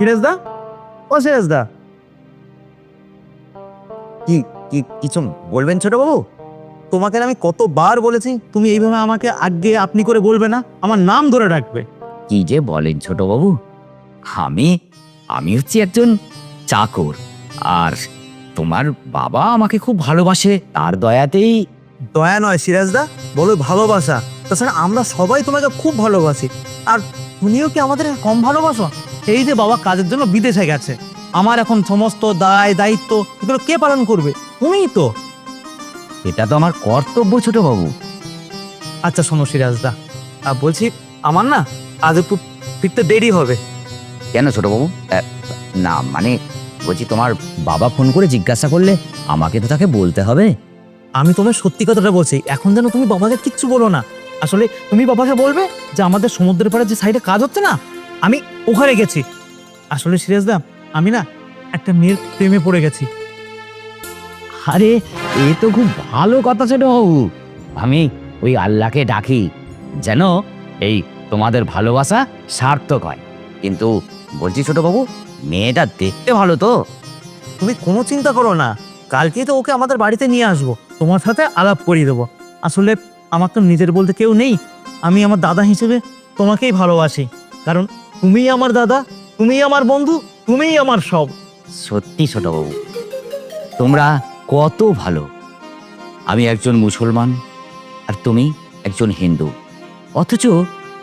সিরাজদা ও সিরাজদা। কি কি কিছু বলবেন ছোট বাবু তোমাকে আমি কতবার বলেছি তুমি এইভাবে আমাকে আগে আপনি করে বলবে না আমার নাম ধরে রাখবে কি যে বলেন ছোটবাবু? আমি আমি হচ্ছি একজন চাকর আর তোমার বাবা আমাকে খুব ভালোবাসে তার দয়াতেই। দয়া নয় সিরাজদা বলো ভালোবাসা। তাছাড়া আমরা সবাই তোমাকে খুব ভালোবাসি আর তুমিও কি আমাদের কম ভালোবাসো? এই যে বাবা কাজের জন্য বিদেশে গেছে। আমার এখন সমস্ত দায় দায়িত্ব এগুলো কে পালন করবে? তুমিই তো। এটা তো আমার কর্তব্য ছোটবাবু আচ্ছা শোনো সিরাজদা। আর বলছি আমার না আজ একটু ফিরতে দেরি হবে। কেন ছোটবাবু আহ, না মানে বলছি তোমার বাবা ফোন করে জিজ্ঞাসা করলে আমাকে তো তাকে বলতে হবে। আমি তোমার সত্যি কথাটা বলছি এখন যেন তুমি বাবাকে কিচ্ছু বলো না। আসলে তুমি বাবাকে বলবে যে আমাদের সমুদ্রের পাড়ে যে সাইডে কাজ হচ্ছে না আমি ওখানে গেছি। আসলে সিরাজদা আমি না একটা মেয়ের প্রেমে পড়ে গেছি। আরে এ তো খুব ভালো কথা ছোটবাবু আমি ওই আল্লাহকে ডাকি যেন এই তোমাদের ভালোবাসা সার্থক হয়। কিন্তু বলছি ছোটবাবু মেয়েটা দেখতে ভালো তো। তুমি কোনো চিন্তা করো না। কালকেই তো ওকে আমাদের বাড়িতে নিয়ে আসব। তোমার সাথে আলাপ করিয়ে দেবো। আসলে আমার তো নিজের বলতে কেউ নেই। আমি আমার দাদা হিসেবে তোমাকেই ভালোবাসি। কারণ তুমিই আমার দাদা তুমিই আমার বন্ধু তুমিই আমার সব। সত্যি ছোটবাবু তোমরা কত ভালো। আমি একজন মুসলমান আর তুমি একজন হিন্দু। অথচ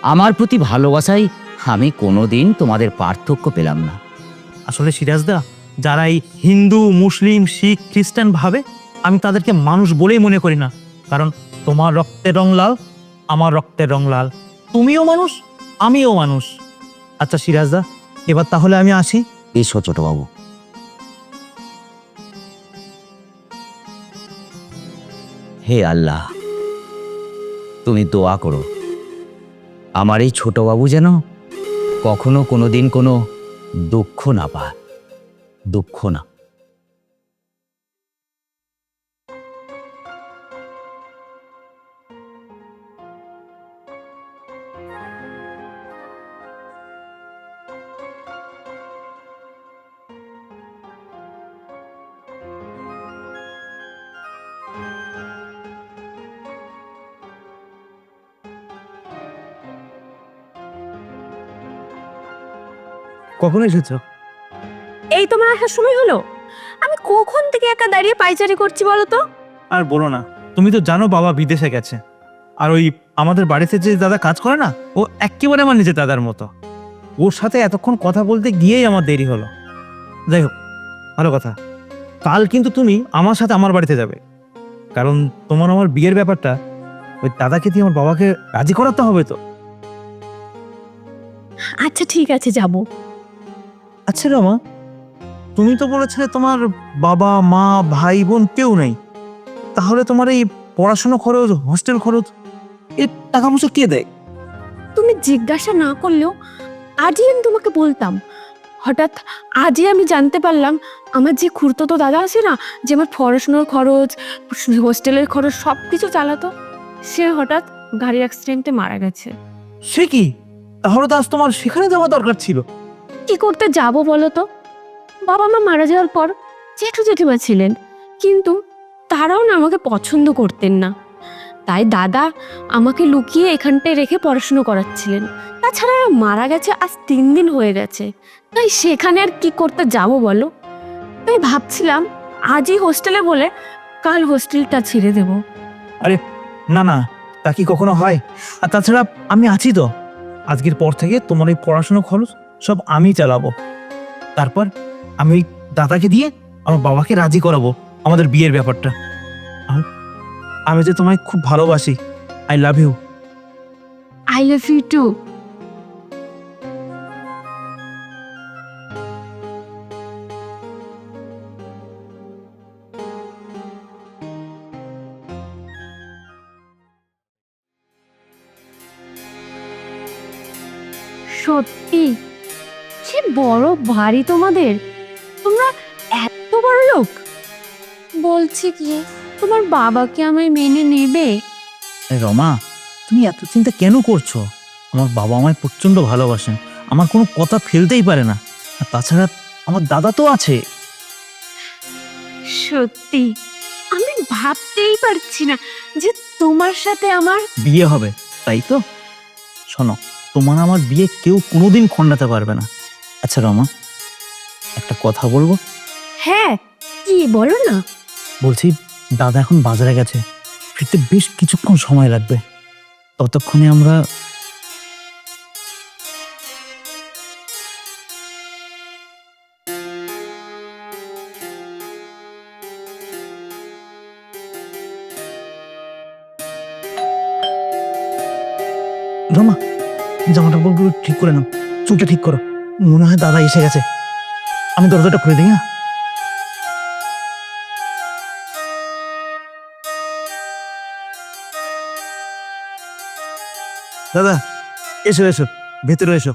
আমার প্রতি ভালোবাসায় আমি কোনোদিন তোমাদের পার্থক্য পেলাম না। আসলে সিরাজদা যারা এই হিন্দু মুসলিম শিখ খ্রিস্টান ভাবে আমি তাদেরকে মানুষ বলেই মনে করি না। কারণ তোমার রক্তের রং লাল আমার রক্তের রং লাল। তুমিও মানুষ আমিও মানুষ। আচ্ছা সিরাজদা, এবার তাহলে আমি আসি। এসো ছোটবাবু। হে আল্লাহ, তুমি দোয়া করো। আমার এই ছোটবাবু যেন কখনো কোনো দিন কোনো দুঃখ না পায়। দুঃখ না। কখন এসেছ? এই তোমার আসার সময় হলো? আমি কখন থেকে একা দাঁড়িয়ে পাইচারি করছি বলো তো? আর বলো না তুমি তো জানো বাবা বিদেশে গেছে। আর ওই আমাদের বাড়িতে যে দাদা কাজ করে না ও একেবারে আমার নিজের দাদার মতো। ওর সাথে এতক্ষণ কথা বলতে গিয়েই আমার দেরি হলো। যাই হোক ভালো কথা। কাল কিন্তু তুমি আমার সাথে আমার বাড়িতে যাবে। কারণ তোমার আমার বিয়ের ব্যাপারটা ওই দাদাকে দিয়ে আমার বাবাকে রাজি করাতে হবে তো। আচ্ছা ঠিক আছে যাব। আচ্ছা রমা তুমি তো বলেছিলে তোমার বাবা মা ভাই বোন কেউ নেই। তাহলে তোমার এই পড়াশোনা খরচ হস্টেল খরচ এর টাকা পয়সা কে দেয়? তুমি জিজ্ঞাসা না করলেও আজই আমি তোমাকে বলতাম। হঠাৎ আজই আমি জানতে পারলাম আমার যে খুড়তো দাদা আছে না যে আমার পড়াশোনার খরচ হোস্টেলের খরচ সব কিছু চালাতো সে হঠাৎ গাড়ি অ্যাক্সিডেন্টে মারা গেছে। সে কি? তাহলে তো আজ তোমার সেখানে যাওয়া দরকার ছিল। কি করতে যাব বলো তো? বাবা মা মারা যাওয়ার পর জেঠু জেঠিমা ছিলেন, কিন্তু তারাও না আমাকে পছন্দ করতেন না। তাই দাদা আমাকে লুকিয়ে এখানটায় রেখে পড়াশুনো করাচ্ছিলেন। তাছাড়া মারা গেছে আজ তিন দিন হয়ে গেছে। তাই সেখানে আর কি করতে যাব বলো? তাই ভাবছিলাম আজই হোস্টেলে বলে কাল হোস্টেলটা ছেড়ে দেব। আরে, না না, তা কি কখনো হয়? আর তাছাড়া আমি আছি তো। আজকের পর থেকে তোমার এই পড়াশোনা খরচ সব আমি চালাবো। তারপর আমি ওই দাদাকে দিয়ে আমার বাবাকে রাজি করাবো আমাদের বিয়ের ব্যাপারটা। আর আমি যে তোমায় খুব ভালোবাসি I love you I love you too সত্যি? বড় ভারী তোমাদের? তোমরা এত বড় লোক? বলছি কি তোমার বাবাকে আমায় মেনে নেবে? রমা তুমি এত চিন্তা কেন করছ? আমার বাবা আমায় প্রচণ্ড ভালোবাসেন। আমার কোনো কথা ফেলতেই পারে না। আর তাছাড়া আমার দাদা তো আছে। সত্যি? আমি ভাবতেই পারছি না যে তোমার সাথে আমার বিয়ে হবে তাই তো? শোনো তোমার আমার বিয়ে কেউ কোনোদিন খণ্ডাতে পারবে না। আচ্ছা রমা একটা কথা বলব? হ্যাঁ কি বলো না? বলছি দাদা এখন বাজারে গেছে। ফিরতে বেশ কিছুক্ষণ সময় লাগবে। ততক্ষণে আমরা রমা জামাটা বলগুলো ঠিক করে নাও। চুলটা ঠিক করো। মনে হয় দাদা এসে গেছে। আমি দরজাটা খুলে দিই হ্যাঁ? দাদা, এসো এসো, ভেতরে এসো।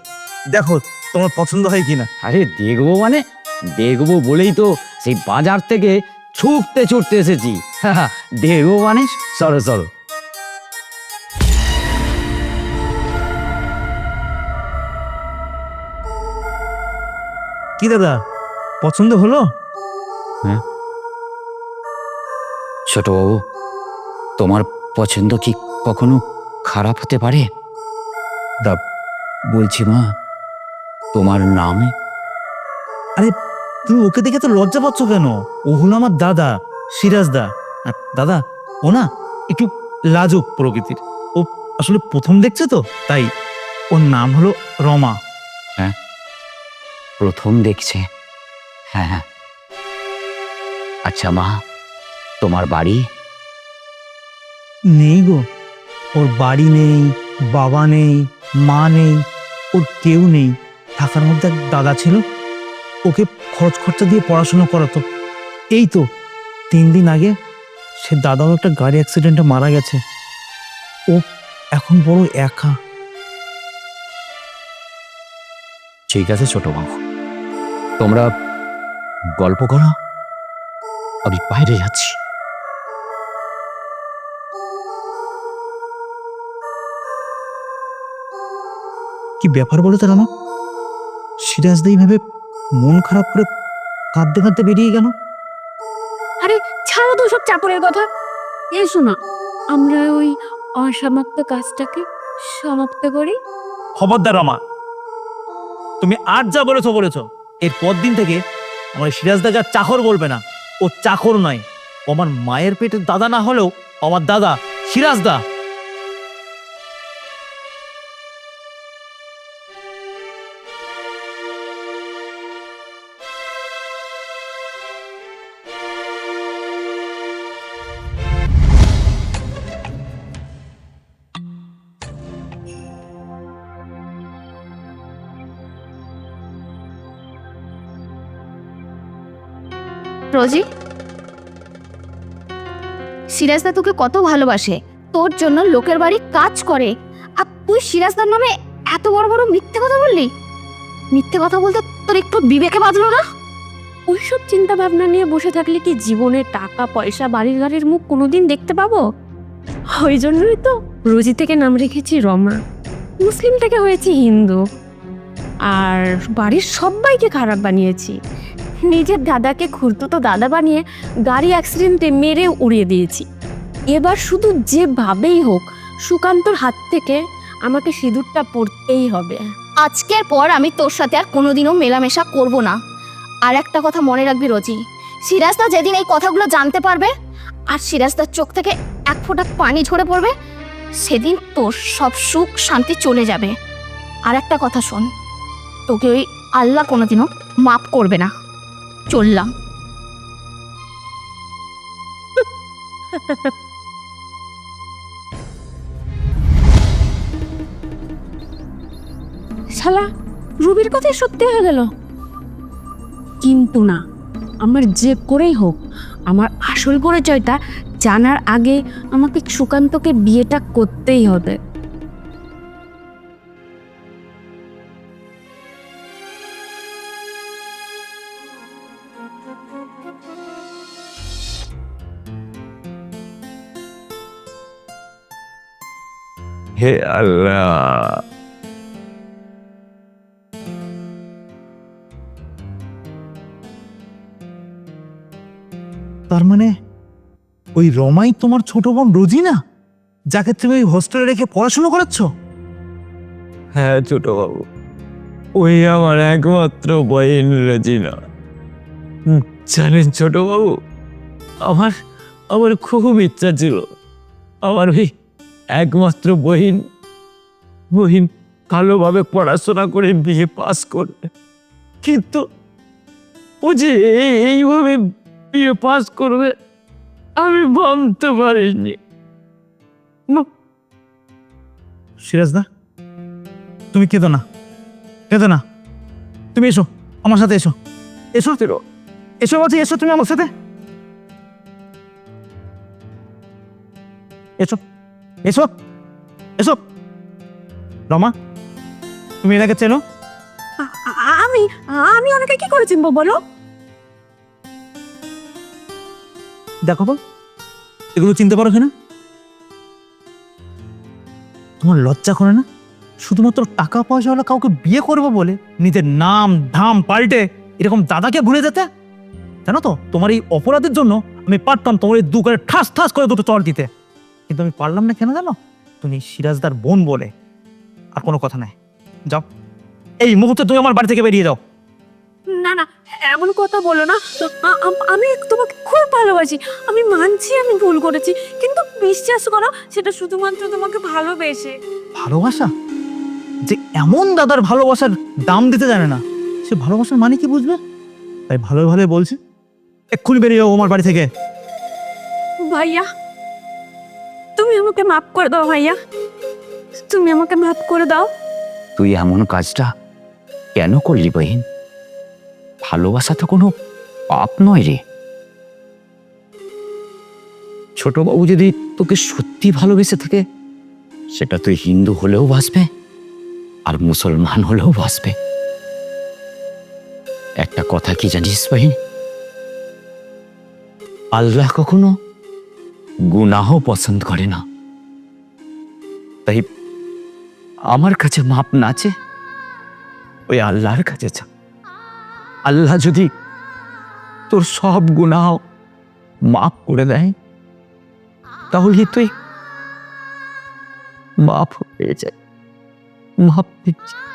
দেখো, তোমার পছন্দ হয় কিনা? আরে, দেখব মানে? দেখব বলেই তো সেই বাজার থেকে ছুটতে ছুটতে এসেছি দেখব মানে? সরো সরো। কি দাদা? পছন্দ হলো? ছোটবাবু তোমার পছন্দ কি কখনো খারাপ হতে পারে? দা বলছি মা তোমার নাম। আরে তুমি ওকে দেখে তো লজ্জা পাচ্ছ কেন? ও হলো আমার দাদা সিরাজ দা আর দাদা ও না একটু লাজুক প্রকৃতির। ও আসলে প্রথম দেখছে তো তাই। ওর নাম হলো রমা। প্রথম দেখছে। হ্যাঁ হ্যাঁ। আচ্ছা মা তোমার বাড়ি? নেই গো। ওর বাড়ি নেই বাবা নেই মা নেই ওর কেউ নেই। থাকার মধ্যে এক দাদা ছিল। ওকে খরচ খরচা দিয়ে পড়াশোনা করাতো। এই তো তিন দিন আগে সে দাদাও একটা গাড়ি অ্যাক্সিডেন্টে মারা গেছে। ও এখন বড় একা। ঠিক আছে ছোটবাবু তোমরা গল্প করো? আমি বাইরে যাচ্ছি। কি ব্যাপার বলো তো রামা? সিরাজ দা এইভাবে মন খারাপ করে কাঁদতে কাঁদতে বেরিয়ে গেল? আরে ছাড়ো তো সব চাপড়ের কথা। এসো না আমরা ওই অসমাপ্ত কাজটাকে সমাপ্ত করি। খবরদার রমা তুমি আর যা বলেছ বলেছ। এর দিন থেকে আমার সিরাজদা যা চাকর বলবে না, ও চাকর নয়। আমার মায়ের পেটের দাদা না হলেও আমার দাদা, সিরাজদা। রোজি? সিরাজদা তোকে কত ভালোবাসে। তোর জন্য লোকের বাড়ি কাজ করে। আর তুই সিরাজদার নামে এত বড় বড় মিথ্যে কথা বললি? মিথ্যে কথা বলতে তোর একটু বিবেকে বাঁধলো না? ওইসব চিন্তা ভাবনা নিয়ে বসে থাকলে কি জীবনে টাকা, পয়সা, বাড়ির গাড়ির মুখ কোনোদিন দেখতে পাবো? ওই জন্যই তো রোজি থেকে নাম রেখেছি রমা। মুসলিম থেকে হয়েছি হিন্দু। আর বাড়ির সবাইকে খারাপ বানিয়েছি। নিজের দাদাকে খুঁড়তুতো দাদা বানিয়ে গাড়ি অ্যাক্সিডেন্টে মেরে উড়িয়ে দিয়েছি। এবার শুধু যেভাবেই হোক, সুকান্তর হাত থেকে আমাকে সিঁদুরটা পড়তেই হবে। আজকের পর আমি তোর সাথে আর কোনোদিনও মেলামেশা করব না। আর একটা কথা মনে রাখবি রোজি, সিরাজদা যেদিন এই কথাগুলো জানতে পারবে, আর সিরাজদার চোখ থেকে এক ফোঁটা পানি ঝরে পড়বে, সেদিন তোর সব সুখ শান্তি চলে যাবে। আর একটা কথা শোন, তোকে ওই আল্লাহ কোনোদিনও মাফ করবে না। চললাম। শালা, রুবির কথাই সত্যি হয়ে গেল। কিন্তু না, আমার যে করেই হোক, আমার আসল পরিচয়টা জানার আগে আমাকে সুকান্তকে বিয়েটা করতেই হবে। হে আল্লাহ। তার মানে ওই রমাই তোমার ছোট বোন রোজি না? যাকে তুমি ওই হোস্টেলে রেখে পড়াশুনো করাচ্ছ হ্যাঁ ছোট বাবু। ওই আমার একমাত্র বইন রোজিনা জানেন ছোট বাবু আমার আমার খুব ইচ্ছা ছিল। আমার ওই একমাত্র বহিন বহিন ভালোভাবে পড়াশোনা করে বিয়ে পাস করবে। কিন্তু ও যে এইভাবে বিয়ে পাস করবে আমি ভাবতে পারিনি। সিরাজদা তুমি কেঁদো না কেঁদো না। তুমি এসো আমার সাথে এসো। এসো। এসো বলছি এসো তুমি আমার সাথে। এসো। এসো। এসো। রমা তুমি এনাকে চেনো? আমি আমি ওনাকে কি করে চিনবো বলো? দেখো বল এগুলো চিনতে পারো কিনা? তোমার লজ্জা করে না? শুধুমাত্র টাকা পয়সা হলে কাউকে বিয়ে করব বলে নিজের নাম ধাম পাল্টে এরকম দাদাকে ভুলে যেতে? জানো তো তোমার এই অপরাধের জন্য আমি পারতাম তোমার এই দু করে ঠাস ঠাস করে দুটো চর দিতে। কিন্তু আমি পারলাম না কেন জানো? তুমি সিরাজদার বোন বলে। আর কোনো কথা নাই। যাও। এই মুহূর্তে তুমি আমার বাড়ি থেকে বেরিয়ে যাও। না না এমন কথা বলো না। আমি তোমাকে খুব ভালোবাসি। আমি মানছি আমি ভুল করেছি। কিন্তু বিশ্বাস করো সেটা শুধুমাত্র তোমাকে ভালোবেসে। ভালোবাসা? যে এমন দাদার ভালোবাসার দাম দিতে জানে না। সে ভালোবাসার মানে কি বুঝবে? তাই ভালো ভালো বলছে এক্ষুনি বেরিয়ে যাও আমার বাড়ি থেকে। ভাইয়া তুমি আমাকে মাফ করে দাও, ভাইয়া। তুমি আমাকে মাফ করে দাও। তুই এমন কাজটা কেন করলি বহিন? ভালোবাসা তো কোনো পাপ নয় রে। ছোটবাবু যদি তোকে সত্যি ভালোবেসে থাকে, সেটা তুই হিন্দু হলেও বাসবে আর মুসলমান হলেও বাসবে একটা কথা কি জানিস বহিন? আল্লাহ কখনো গুনাহ পছন্দ করে না। তাই আমার কাছে মাপ নাচে ওই আল্লাহর কাছে চা আল্লাহ যদি তোর সব গুনাহ মাফ করে দেয় তাহলে তুই মাফ হয়ে যায়। মাফ পেয়ে যা।